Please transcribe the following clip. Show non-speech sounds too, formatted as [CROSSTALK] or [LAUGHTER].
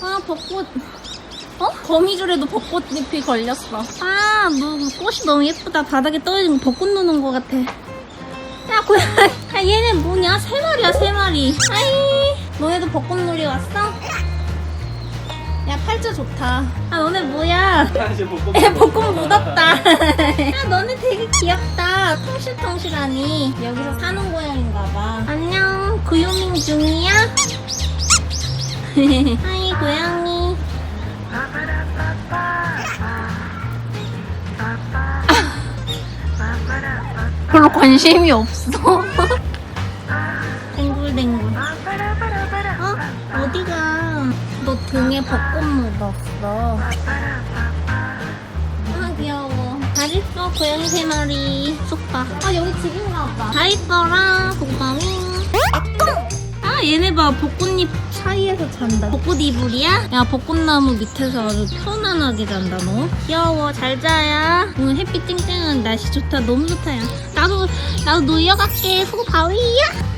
아 벚꽃. 어? 거미줄에도 벚꽃잎이 걸렸어. 아 뭐, 꽃이 너무 예쁘다. 바닥에 떨어지면 벚꽃 노는 것 같아. 야 고양이 야 [LAUGHS] 얘네 뭐냐? 세 마리야 세 마리. 아이 너네도 벚꽃놀이 왔어? 야 팔자 좋다. 아 너네 뭐야? 벚꽃 에 벚꽃 묻었다. 야 [LAUGHS] 너네 되게 귀엽다. 통실통실하니. 여기서 사는 고양인가 봐. 안녕. 구요밍 중이야? [LAUGHS] 하이 고양이. 별로 관심이 없어. 댕굴댕굴. 어? 어디가? 너 등에 벚꽃 묻었어. 아 귀여워. 잘 있어 고양이 세 마리. 쑥봐. 아 여기 집인가 봐. 잘 있어라 아 얘네 봐 벚꽃잎 사이에서 잔다. 벚꽃 이불이야? 야 벚꽃나무 밑에서 아주 편안하게 잔다 너. 귀여워 잘 자야. 오늘 햇빛 쨍쨍한 날씨 좋다. 너무 좋다 야. 나도 나도 놀러 갈게. 수고 바위야